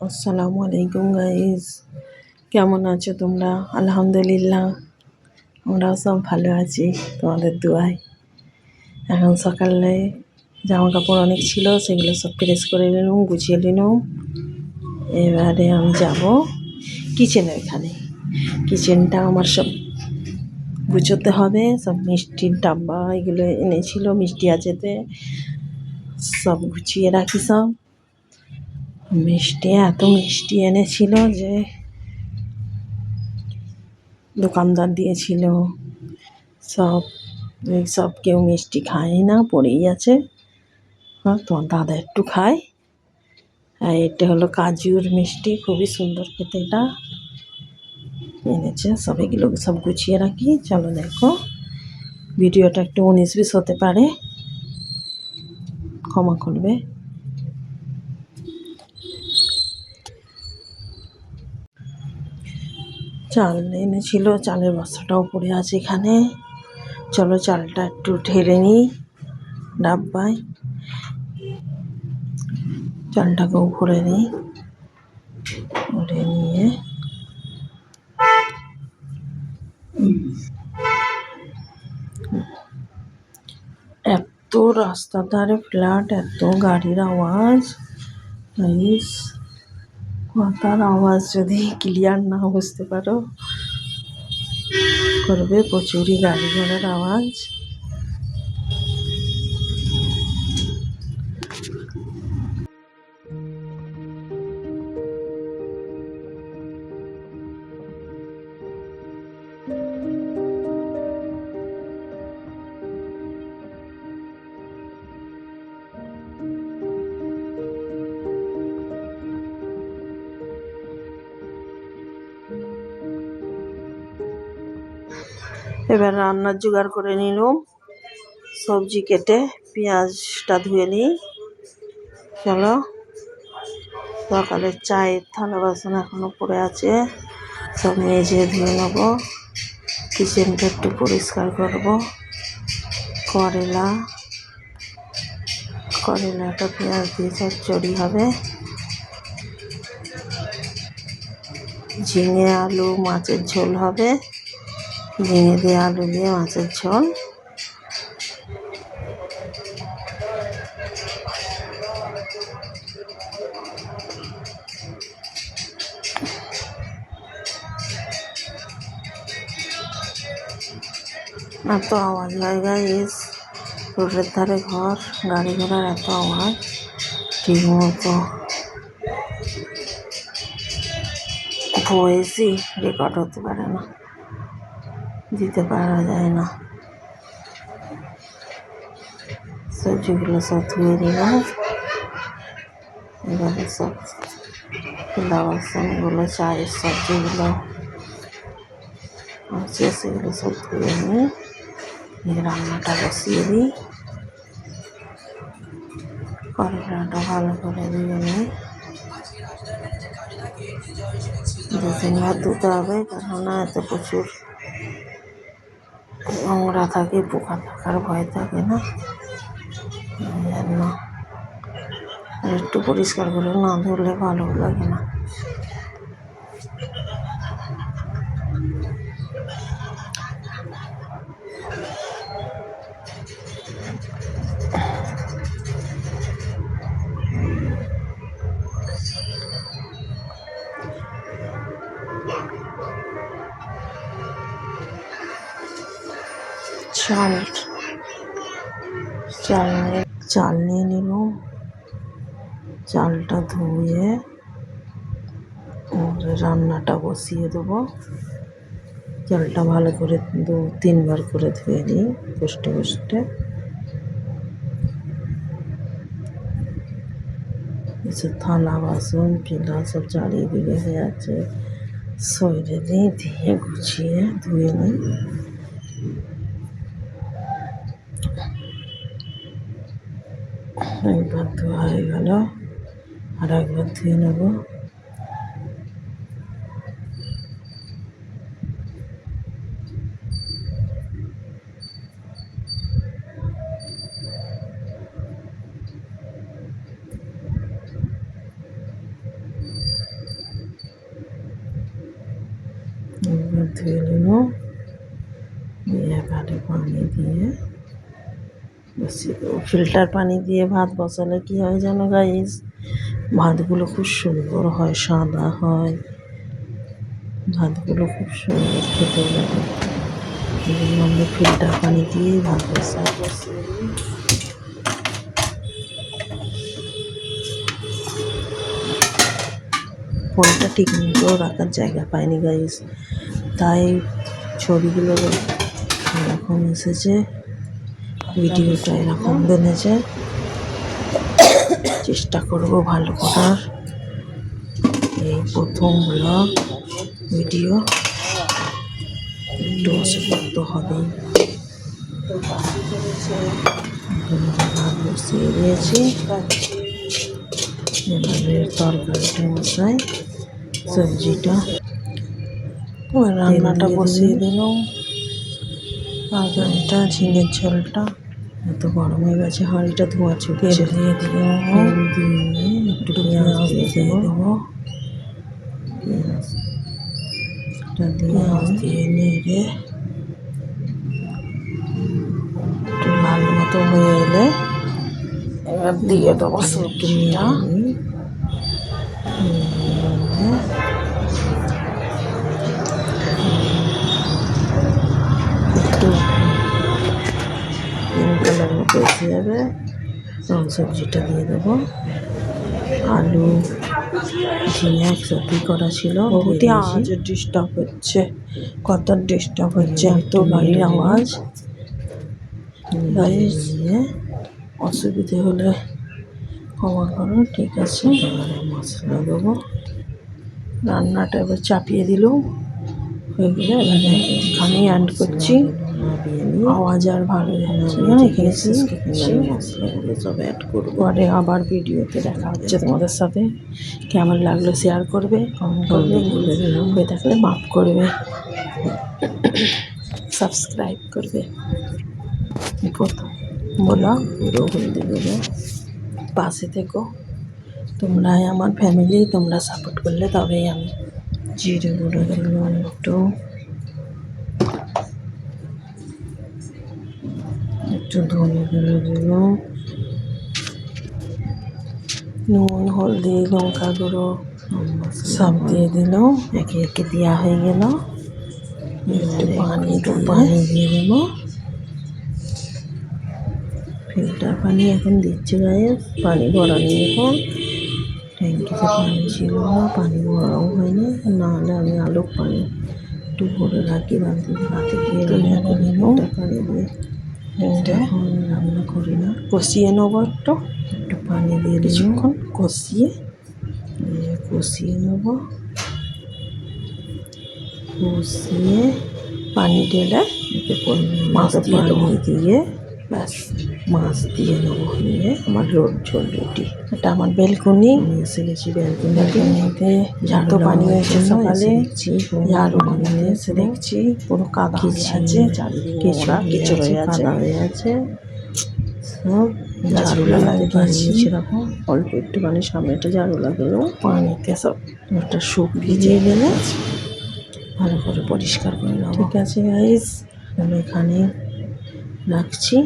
আসসালামু আলাইকুম গাইজ কেমন আছো তোমরা? আলহামদুলিল্লাহ আমরাও সব ভালো আছি, তোমাদের দোয়ায়। এখন সকালে জামা কাপড় অনেক ছিল, সেগুলো সব প্রেস করে নিলাম, গুছিয়ে নিলাম। এবারে আমি যাব কিচেনের এখানে কিচেনটা আমার সব গুছোতে হবে, সব মিষ্টির ডাব্বা এগুলো এনেছিল, মিষ্টি আছেতে সব গুছিয়ে রাখি সব। মিষ্টি, এত মিষ্টি এনেছিল যে দোকানদার দিয়েছিল। সব সব কেউ মিষ্টি খায় না, পড়েই আছে। হ্যাঁ তোমার দাদা একটু খায়। আর এটা হলো কাজুর মিষ্টি, খুবই সুন্দর খেতে এটা। এনেছে, সব এগুলো সব গুছিয়ে রাখি। চলো দেখো, ভিডিওটা একটু উনিশ বিশ হতে পারে। ক্ষমা করবে। চাল এনেছিল, চালের বস্তাটাও পড়ে আছে এখানে। চলো চালটা একটু ঢেলে নিই, ডাব্বায়। চালটাকেও ভরে নিই ভরে নিয়ে। এত রাস্তার ধারে ফ্ল্যাট, এত গাড়ির আওয়াজ। গাইস কথার আওয়াজ যদি ক্লিয়ার না বুঝতে পারো করবে প্রচুরই গাড়ি ঘোড়ার আওয়াজ। এবার রান্নার জোগাড় করে নিলাম। সবজি কেটে পেঁয়াজটা ধুয়ে নিই। চলো। সকালে চায়ের থালা বাসন এখনও পড়ে আছে। সব মেজে ধুয়ে নেব। কিচেনটা একটু পরিষ্কার করব। করেলা। করেলাটা পেঁয়াজ দিয়ে চচ্চড়ি হবে। ঝিঙে, আলু, মাছের ঝোল হবে। ঝিঙে দিয়ে আলু দিয়ে মাছের ঝোল। এত আওয়াজ হয় গাইস রোডের ধারে ঘর, গাড়ি ঘোড়ার এত আওয়াজ, ঠিক মতো ভয়েসই রেকর্ড হতে পারে না। দিতে পারা যায় না। সবজিগুলো সব ধুয়ে দিলাম এবারে সব বাসনগুলো চায়ের সবজিগুলো আছে সেগুলো সব ধুয়ে নিয়ে রান্নাটা বসিয়ে দিই। করলাটা ভালো করে ধুয়ে নিই। দু তিনবার ধুতে হবে, কেননা এতে প্রচুর নোংরা থাকে, পোকা থাকার ভয় থাকে না। একটু পরিষ্কার করে না ধরলে ভালো লাগে না। চাল চাল চাল নিয়ে নিল চালটা ধুয়ে রান্নাটা বসিয়ে দেবো। চালটা ভালো করে দু, তিনবার করে ধুয়ে নিই কষ্টে কষ্টে থালা, বাসন, পিলা সব চারিদিকে হয়ে আছে। সইরে দিই দিয়ে গুছিয়ে ধুয়ে নিই। একবার ধোয়া হয়ে গেল। আর একবার ধুয়ে নেব। ধুয়ে নেব। দিয়ে পানি দিয়ে ফিল্টার পানি দিয়ে ভাত বসালে কি হয় যেন গাইস ভাতগুলো খুব সুন্দর হয়, সাদা হয়। ভাতগুলো খুব সুন্দর খেতে লাগে। আমরা ফিল্টার পানি দিয়েই ভাত বসিয়ে ফোনটা ঠিক মতো রাখার জায়গা পায়নি গাইস তাই ছবিগুলো এরকম এসেছে ভিডিওটা এরকম বেঁধেছে চেষ্টা করব ভালো করার। এই প্রথম ব্লগ ভিডিও। একটু অসুবিধা তো হবেই বসিয়ে দিয়েছি তরকারিটা মশাই সবজিটা। রান্নাটা বসিয়ে দিলাম। তরকারিটা ঝিঙের ঝোলটা। এত গরম হয়ে গেছে হাঁড়িটা ধোঁয়া ছুটছে দিয়ে দিলাম। দিয়ে একটু পেঁয়াজ দিয়ে দেবো। পেঁয়াজটা দিয়ে নেড়ে একটু লাল মতো হয়ে এলে এবার দিয়ে দেবো সবজিটা। কালার যাবে। তখন সবজিটা দিয়ে দেবো। আলু ঝিঙে একসাথেই করা ছিল। আওয়াজ ডিস্টার্ব হচ্ছে। কত ডিস্টার্ব হচ্ছে এত গাড়ির আওয়াজ। দিয়ে অসুবিধে হলে ক্ষমা করো ঠিক আছে। মশলা দেবো। রান্নাটা এবার চাপিয়ে দিলাম। হয়ে গেলে এখানে অ্যান্ড করছি। আওয়াজ আর ভালো যাচ্ছে না এখানে মশলাগুলো সব অ্যাড করব। পরে আবার ভিডিওতে দেখা হচ্ছে তোমাদের সাথে। কেমন লাগল শেয়ার করবে? কমেন্ট করবে হয়ে থাকলে মাফ করবে। সাবস্ক্রাইব করবে। প্রথম বলো। পাশে থেকো। তোমরাই আমার ফ্যামিলি তোমরা সাপোর্ট করলে তবেই আমি জিরে গুঁড়ো দিলাম একটু একটু ধনে গুঁড়ো দিলাম নুন, হলদি, লঙ্কা গুঁড়ো সব দিয়ে দিলাম একে একে দেওয়া হয়ে গেল। একটু পানি পানি দিয়ে দেবো ফিল্টার পানি এখন দিচ্ছে গায়ে পানি ভরানি এখন। ট্যাঙ্কিতে পানি ছিল না, পানি ভরাও হয়নি। নাহলে আমি আলোক পানি একটু ভরে রাখি বালতি রাতে রান্না পানি দিয়ে রান্না করি না। কষিয়ে নেব একটু। একটু পানি দিয়ে কিছুক্ষণ কষিয়ে। দিয়ে কষিয়ে নেব। কষিয়ে পানি ঢেলে মাছ দিয়ে দিয়ে ব্যাস মাছ দিয়ে নেব নিয়ে আমার রোড ঝোল রুটি এটা আমার বেলকুনি এসে গেছি বেলকুনিতে ঝাড়ু পানি হয়েছে সকালে। ঝাড়ু লাগাতে এসে দেখছি পুরো কাদা হয়ে আছে চারিদিকে কিছু হয়ে আছে। হয়ে আছে। সব ঝাড়ু লাগাতে লাগিয়েছি। পারিনি সেরকম অল্প একটুখানি সামনেটা ঝাড়ু লাগালো। পানিতে সব ওটা শুকিয়ে গেলে ভালো করে পরিষ্কার করে নেব। ঠিক আছে গাইস আমি এখানে রাখছি।